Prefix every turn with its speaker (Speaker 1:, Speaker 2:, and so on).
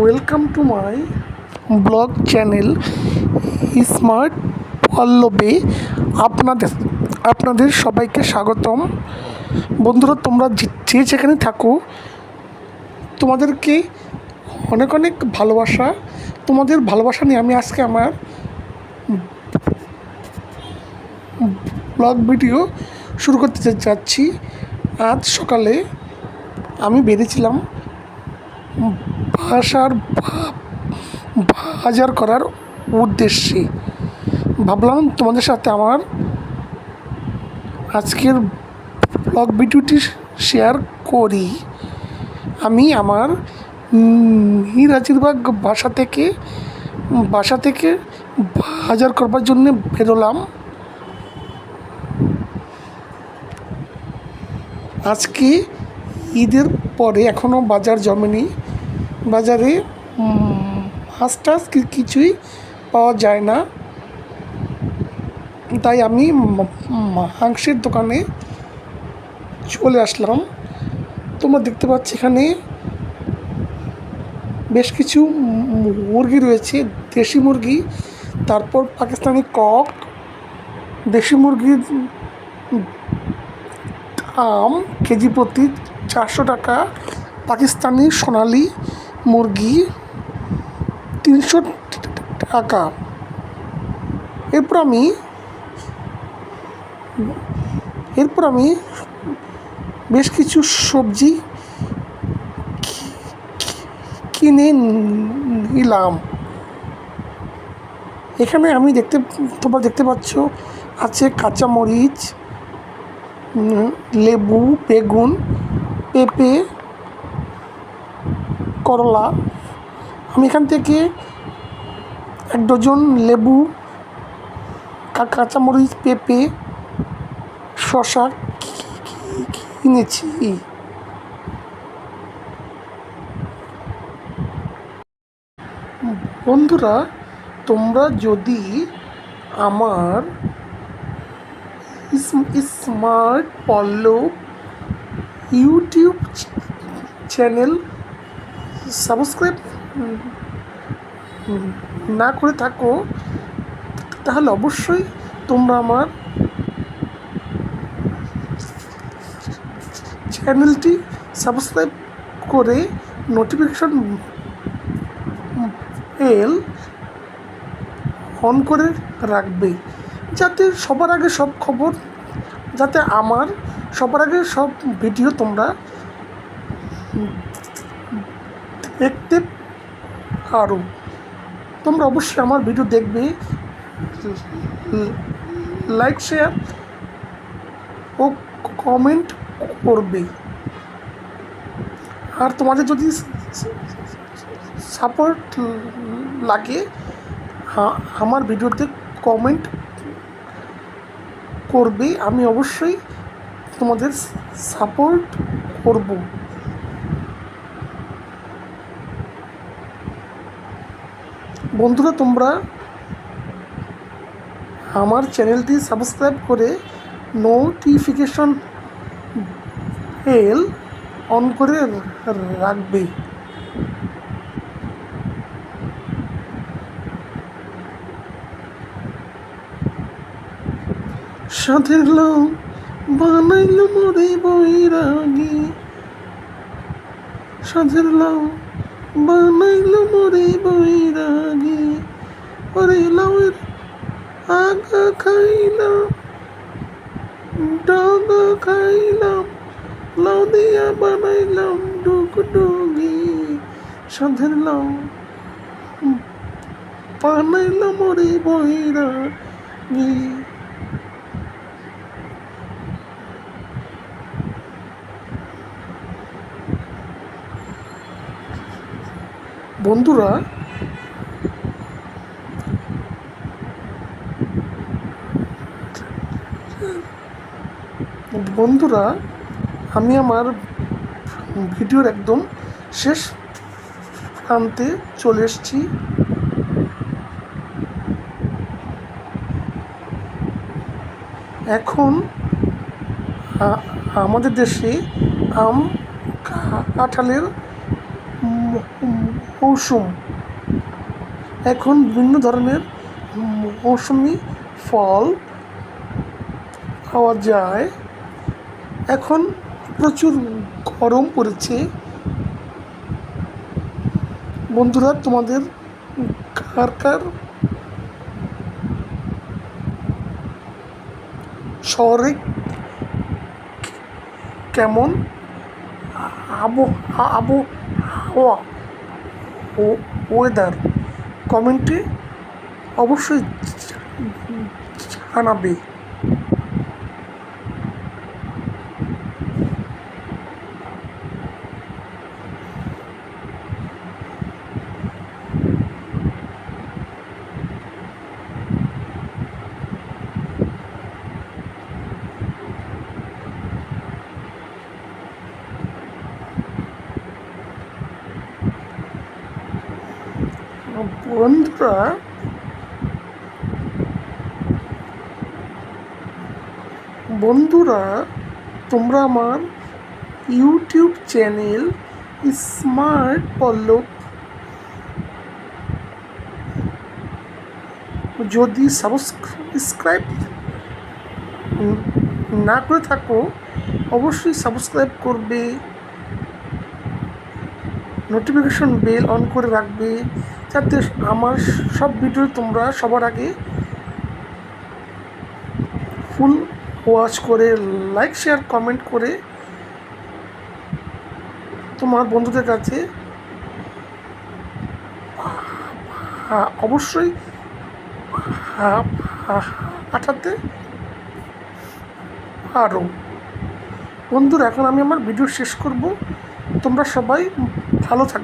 Speaker 1: Welcome to my blog channel smart পল্লবে আপনাদের আপনাদের সবাইকে স্বাগতম। বন্ধুরা, তোমরা যে যেখানে থাকো, তোমাদেরকে অনেক অনেক ভালোবাসা। তোমাদের ভালোবাসা নিয়ে আমি আজকে আমার ব্লগ ভিডিও শুরু করতে যাচ্ছি। আজ সকালে আমি বেরিয়েছিলাম ভাষার ভা- বাজার করার উদ্দেশ্যে। ভাবলাম তোমাদের সাথে আমার আজকের ব্লগ ভিডিওটি শেয়ার করি। আমি আমার মিরাজিরবাগ বাসা থেকে বাসা থেকে বাজার করবার জন্য বেরোলাম। আজকে ঈদের পরে এখনও বাজার জমেনি। বাজারে মাছ টাছ কিছুই পাওয়া যায় না। তাই আমি মাংসের দোকানে চলে আসলাম। তোমরা দেখতে পাচ্ছ এখানে বেশ কিছু মুরগি রয়েছে, দেশি মুরগি, তারপর পাকিস্তানি কক, দেশি মুরগির দাম কেজি প্রতি চারশো টাকা, পাকিস্তানি সোনালি মুরগি তিনশো টাকা। এরপর আমি এরপর আমি বেশ কিছু সবজি কিনে নিলাম। এখানে আমি দেখতে তোমরা দেখতে পাচ্ছ, আছে কাঁচামরিচ লেবু, বেগুন, পেঁপে করলা। আমি এখান থেকে এক ডজন লেবু কাঁচামরিচ, পেঁপে শশা কিনেছি বন্ধুরা, তোমরা যদি আমার smart Pallab YouTube channel subscribe না করে থাকো, তাহলে অবশ্যই তোমরা আমার চ্যানেলটি সাবস্ক্রাইব করে নোটিফিকেশন বেল অন করে রাখবে। যাতে সবার আগে সব খবর, যাতে আমার সবার আগে সব ভিডিও তোমরা দেখতে পারো তোমরা অবশ্যই আমার ভিডিও দেখবে। লাইক শেয়ার ও কমেন্ট করবে। আর তোমাদের যদি সাপোর্ট লাগে আমার ভিডিওতে কমেন্ট করবে। আমি অবশ্যই তোমাদের সাপোর্ট করব। বন্ধুরা, তোমরা আমার চ্যানেলটি সাবস্ক্রাইব করে নোটিফিকেশন বেল অন করে রাখবে। লোক বানাইল মোরে বৈরাগী। সাথের লোক বানাইল মোরে বৈরাগী ওরে লাউয়ের আগা খাইলাম ডগা খাইলাম লাউ দিয়া বানাইলাম ডুগডুগি সাথের লাউ বানাইলাম মোরে বৈরাগী বন্ধুরা বন্ধুরা, আমি আমার ভিডিওর একদম শেষ প্রান্তে চলে এসেছি। এখন আমাদের দেশে আম কাঁঠালের মৌসুম এখন বিভিন্ন ধরনের মৌসুমি ফল পাওয়া যায়। এখন প্রচুর গরম পড়েছে। বন্ধুরা, তোমাদের কার কার শহরে কেমন আবো আবহাওয়া? ও ওয়েদার কমেন্টে অবশ্যই জানাবে। বন্ধুরা বন্ধুরা, তোমরা আমার ইউটিউব চ্যানেল স্মার্ট পল্লব। যদি সাবস্ক্রাইব না করে থাকো, অবশ্যই সাবস্ক্রাইব করবে। নোটিফিকেশন বেল অন করে রাখবে। যাতে আমার সব ভিডিও তোমরা সবার আগে ফুল ওয়াচ করে লাইক শেয়ার কমেন্ট করে তোমার বন্ধুদের কাছে, অবশ্যই পাঠাতে পারো। বন্ধুরা, এখন আমি আমার ভিডিও শেষ করব। তোমরা সবাই ভালো থাকবে।